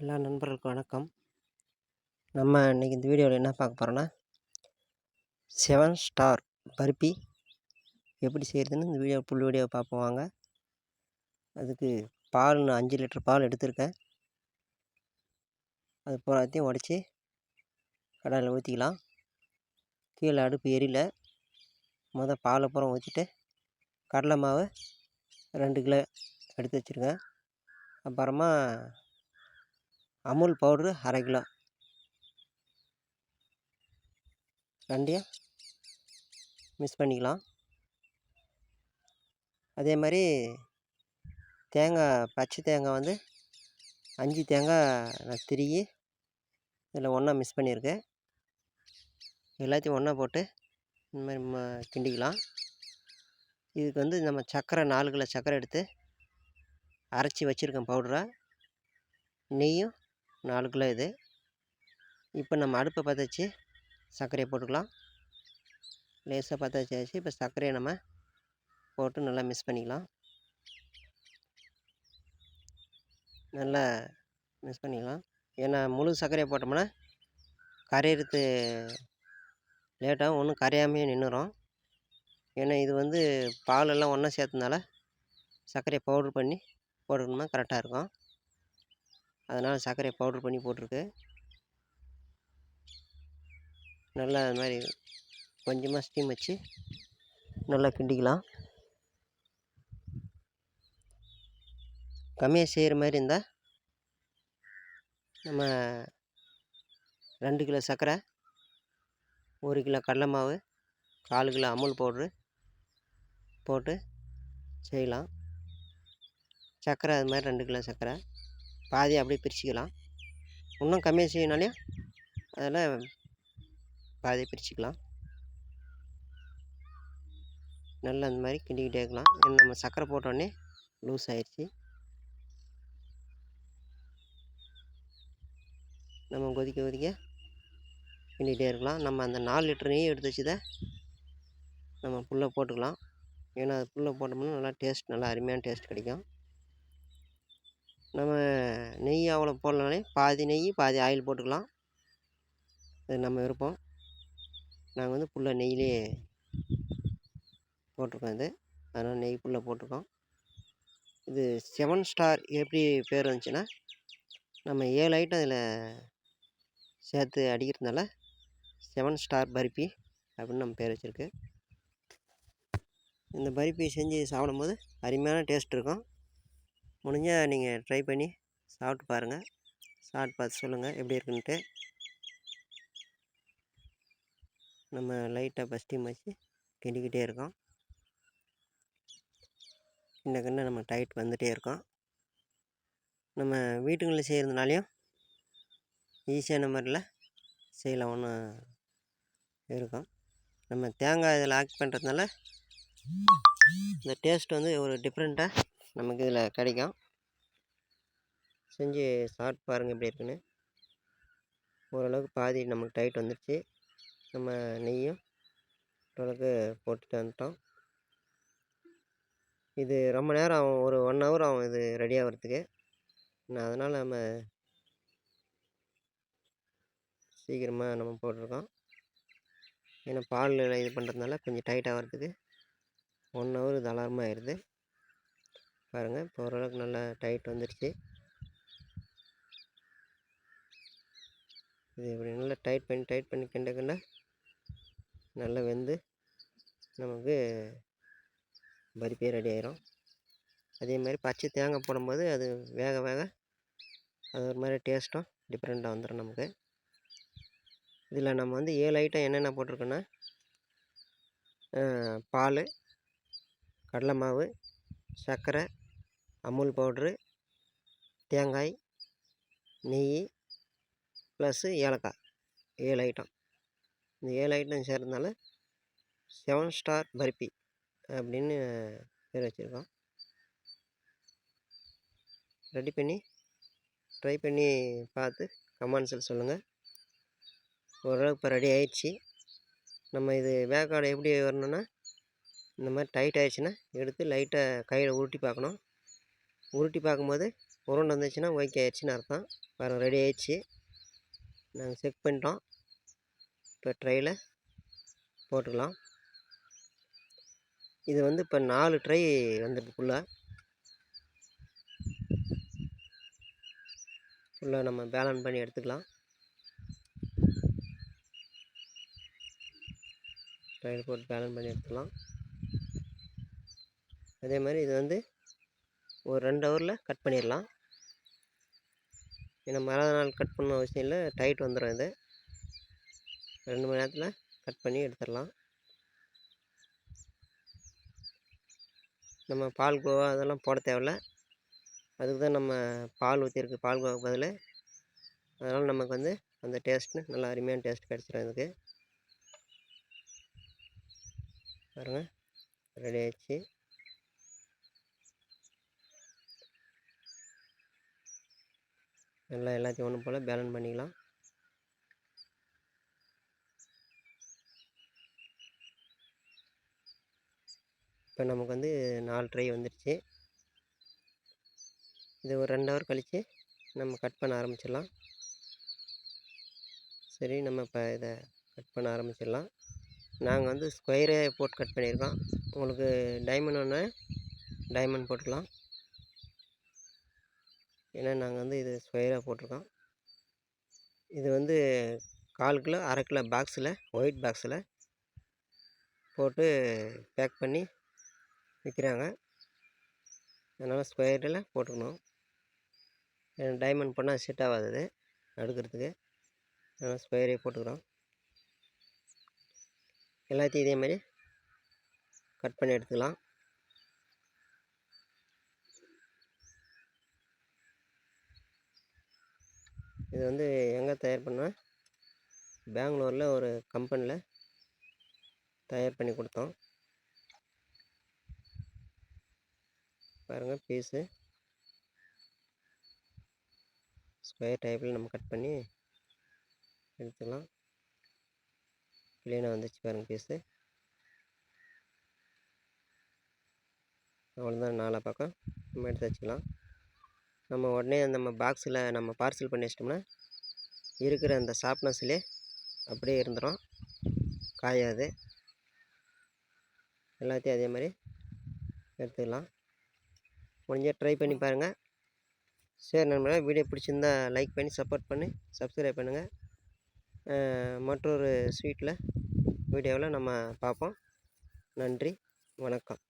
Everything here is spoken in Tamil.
எல்லா நண்பர்களுக்கும் வணக்கம். நம்ம இன்றைக்கி இந்த வீடியோவில் என்ன பார்க்க போகிறோன்னா செவன் ஸ்டார் பருப்பி எப்படி செய்கிறதுன்னு இந்த வீடியோ ஃபுல் வீடியோ பார்ப்போம் வாங்க. அதுக்கு பால் நான் அஞ்சு லிட்டர் பால் எடுத்திருக்கேன். அது பூராத்தையும் உடச்சி கடாயில் ஊற்றிக்கலாம் கீழே அடுப்பு எரியல. மொதல் பாலை பூரா ஊற்றிட்டு கடலை மாவு ரெண்டு கிலோ எடுத்து வச்சுருக்கேன். அப்புறமா அமுல் பவுட்ரு அரை கிலோ. ரெண்டையும் மிக்ஸ் பண்ணிக்கலாம். அதே மாதிரி தேங்காய் பச்சை தேங்காய் வந்து அஞ்சு தேங்காய் நான் திருகி இதில் ஒன்றா மிக்ஸ் பண்ணியிருக்கேன். எல்லாத்தையும் ஒன்றா போட்டு இந்த மாதிரி ம கிண்டிக்கலாம். இதுக்கு வந்து நம்ம சர்க்கரை நாலு கிலோ சர்க்கரை எடுத்து அரைச்சி வச்சுருக்கேன் பவுடரை நெய்யும் நாலு கிலோ இது. இப்போ நம்ம அடுப்பை பற்ற வச்சு சர்க்கரையை போட்டுக்கலாம். லேசாக பற்ற வச்சாச்சு இப்போ சர்க்கரையை நம்ம போட்டு நல்லா மிக்ஸ் பண்ணிக்கலாம். நல்லா மிக்ஸ் பண்ணிக்கலாம். ஏன்னா முழு சர்க்கரையை போட்டோம்னா கரையிறது லேட்டாக ஒன்றும் கரையாமையே நின்றுடும் ஏன்னா இது வந்து பாலெல்லாம் ஒன்றா சேர்த்தனால சர்க்கரையை பவுட்ரு பண்ணி போட்டுக்கணுமா கரெக்டாக இருக்கும். அதனால் சர்க்கரையை பவுட்ரு பண்ணி போட்டிருக்கு. நல்லா அது மாதிரி கொஞ்சமாக ஸ்டீம் வச்சு நல்லா கிண்டிக்கலாம். கம்மியாக செய்கிற மாதிரி இருந்தால் நம்ம ரெண்டு கிலோ சர்க்கரை ஒரு கிலோ கடலை மாவு கால் கிலோ அமுல் பவுட்ரு போட்டு செய்யலாம். சர்க்கரை அது மாதிரி ரெண்டு கிலோ சர்க்கரை. பாதி அப்படியே பிரிச்சுக்கலாம். இன்னும் கம்மியாக செய்யணும்னாலே அதில் பாதி பிரிச்சுக்கலாம். நல்லா அந்த மாதிரி கிண்டிக்கிட்டே இருக்கலாம். ஏன்னா நம்ம சர்க்கரை போட்டோடனே லூஸ் ஆயிடுச்சு நம்ம கொதிக்க கொதிக்க கிண்டிகிட்டே இருக்கலாம். நம்ம அந்த நாலு லிட்டர் நெய் எடுத்து வச்சதை நம்ம புல்லை போட்டுக்கலாம். ஏன்னா அது புல்லை போட்டோம்னா நல்லா டேஸ்ட் நல்லா அருமையான டேஸ்ட் கிடைக்கும். நம்ம நெய் அவ்வளோ போடலனாலே பாதி நெய் பாதி ஆயில் போட்டுக்கலாம். அது நம்ம விருப்பம். நாங்கள் வந்து ஃபுல்லாக நெய்யிலே போட்டிருக்கோம் இது. அதனால் நெய் ஃபுல்லாக போட்டிருக்கோம். இது செவன் ஸ்டார் எப்படி பேர் வந்துச்சுன்னா நம்ம ஏழு ஐட்டம் அதில் சேர்த்து அடிக்கிறதுனால செவன் ஸ்டார் பருப்பி அப்படின்னு நம்ம பேர் வச்சுருக்கு. இந்த பருப்பி செஞ்சு சாப்பிடும்போது அருமையான டேஸ்ட் இருக்கும். முடிஞ்சால் நீங்கள் ட்ரை பண்ணி சாப்பிட்டு பாருங்கள் சாப்பிட்டு பார்த்து சொல்லுங்கள் எப்படி இருக்குன்ட்டு. நம்ம லைட்டாக ஃபஸ்ட் வச்சு கிண்டிக்கிட்டே இருக்கோம். கிண்ட கிண்ட நம்ம டைட் வந்துகிட்டே இருக்கோம். நம்ம வீட்டுங்களில் செய்கிறதுனாலையும் ஈஸியான முறையில் செய்யலாம் ஒன்றும் இருக்கும். நம்ம தேங்காய் இதில் ஆட் பண்ணுறதுனால இந்த டேஸ்ட் வந்து ஒரு டிஃப்ரெண்ட்டாக நமக்கு இதில் கிடைக்கும். செஞ்சு சாப்பிட்டு பாருங்கள் எப்படி இருக்குன்னு. ஓரளவுக்கு பாதி நமக்கு டைட் வந்துடுச்சு நம்ம நெய்யும் ஓரளவுக்கு போட்டுட்டு வந்துட்டோம். இது ரொம்ப நேரம் ஆகும். ஒரு ஒன் ஹவர் ஆகும் இது ரெடி ஆகிறதுக்கு. நான் அதனால் நம்ம சீக்கிரமாக நம்ம போட்டிருக்கோம். ஏன்னா பாலில் இது பண்ணுறதுனால கொஞ்சம் டைட் ஆகிறதுக்கு ஒன் ஹவர் தாராளமாக ஆயிடுது பாருங்கள் இப்போ ஓரளவுக்கு நல்லா டைட் வந்துடுச்சு இது இப்படி நல்லா டைட் பண்ணி டைட் பண்ணி கிண்ட கிண்ட நல்லா வெந்து நமக்கு பருப்பே ரெடி ஆயிரும். அதே மாதிரி பச்சை தேங்காய் போடும்போது அது வேக வேக அது ஒரு மாதிரி டேஸ்ட்டும் டிஃப்ரெண்ட்டாக வந்துடும் நமக்கு. இதில் நம்ம வந்து ஏழு ஐட்டம் என்னென்ன போட்டிருக்கோன்னா பால் கடலை மாவு சர்க்கரை அமுல் பவுட்ரு தேங்காய் நெய் ப்ளஸ்ஸு ஏலக்காய். ஏழு ஐட்டம் இந்த ஏழு ஐட்டம் சேர்றதுனால செவன் ஸ்டார் பர்பி அப்படின்னு பேர் வச்சுருக்கோம். ரெடி பண்ணி ட்ரை பண்ணி பார்த்து கமெண்ட்ஸில் சொல்லுங்கள் ஓரளவுக்கு இப்போ ரெடி ஆயிடுச்சு. நம்ம இது வேக்காடை எப்படி வரணுன்னா இந்த மாதிரி டைட் ஆயிடுச்சுன்னா எடுத்து லைட்டாக கையில் உருட்டி பார்க்கணும். உருட்டி பார்க்கும்போது உருண்டை வந்துச்சுன்னா ஓகே ஆயிடுச்சுன்னு அர்த்தம். பாருங்கள் ரெடி ஆயிடுச்சு. நாங்கள் செக் பண்ணிட்டோம். இப்போ ட்ரையில் போட்டுக்கலாம். இது வந்து இப்போ நாலு ட்ரை வந்துருக்கு ஃபுல்லாக ஃபுல்லாக நம்ம பேலன்ஸ் பண்ணி எடுத்துக்கலாம். ட்ரையில் போட்டு பேலன்ஸ் பண்ணி எடுத்துக்கலாம். அதே மாதிரி இது வந்து ஒரு ரெண்டு ஹவரில் கட் பண்ணிடலாம். ஏன்னா மறந்த நாள் கட் பண்ண அவசியம் இல்லை. டைட் வந்துடும் இது. ரெண்டு மணி நேரத்தில் கட் பண்ணி எடுத்துடலாம். நம்ம பால் கோவா அதெல்லாம் போட தேவையில்ல. அதுக்கு தான் நம்ம பால் ஊற்றிருக்கு பால் கோவாக்கு பதில் அதனால் நமக்கு வந்து அந்த டேஸ்ட்டு நல்லா அருமையான டேஸ்ட் கிடச்சிடும் இதுக்கு. பாருங்கள் ரெடி ஆயிடுச்சு. நல்லா எல்லாத்தையும் ஒன்று போல் பேலன்ஸ் பண்ணிக்கலாம். இப்போ நமக்கு வந்து நாலு ட்ரை வந்துடுச்சு இது ஒரு ரெண்டு ஹவர் கழித்து நம்ம கட் பண்ண ஆரம்பிச்சிடலாம். சரி நம்ம இப்போ இதை கட் பண்ண ஆரம்பிச்சிடலாம். நாங்கள் வந்து ஸ்கொயரே போட்டு கட் பண்ணியிருக்கோம். உங்களுக்கு டைமண்ட் ஒன்று டைமண்ட் போட்டுக்கலாம். ஏன்னா நாங்கள் வந்து இது ஸ்கொயராக போட்டிருக்கோம். இது வந்து கால் கிலோ அரை கிலோ பாக்ஸில் ஒயிட் பாக்ஸில் போட்டு பேக் பண்ணி விற்கிறாங்க அதனால் ஸ்கொயரில் போட்டுக்கணும். டைமண்ட் பண்ணால் செட் ஆகாது அது அடுக்கிறதுக்கு அதனால் ஸ்கொயரே போட்டுக்கிறோம். எல்லாத்தையும் இதே மாதிரி கட் பண்ணி எடுத்துக்கலாம். இது வந்து எங்கே தயார் பண்ணால் பெங்களூரில் ஒரு கம்பெனியில் தயார் பண்ணி கொடுத்தோம். பாருங்கள் பீஸு. ஸ்கொயர் டைப்பில் நம்ம கட் பண்ணி எடுத்துக்கலாம். க்ளீனாக வந்துச்சு பாருங்கள் பீஸு. அவ்வளோதான் நாலா பக்கம். நம்ம எடுத்து வச்சுக்கலாம். நம்ம உடனே நம்ம பாக்ஸில் நம்ம பார்சல் பண்ணி வச்சிட்டோம்னா இருக்கிற அந்த ஷார்ப்னஸ்லே அப்படியே இருந்துடும் காயாது. எல்லாத்தையும் அதே மாதிரி எடுத்துக்கலாம். முடிஞ்சால் ட்ரை பண்ணி பாருங்கள் சரி நண்பர்களே வீடியோ பிடிச்சிருந்தா லைக் பண்ணி சப்போர்ட் பண்ணி சப்ஸ்கிரைப் பண்ணுங்கள் மற்றொரு ஸ்வீட்டில் வீடியோவில் நம்ம பார்ப்போம். நன்றி வணக்கம்.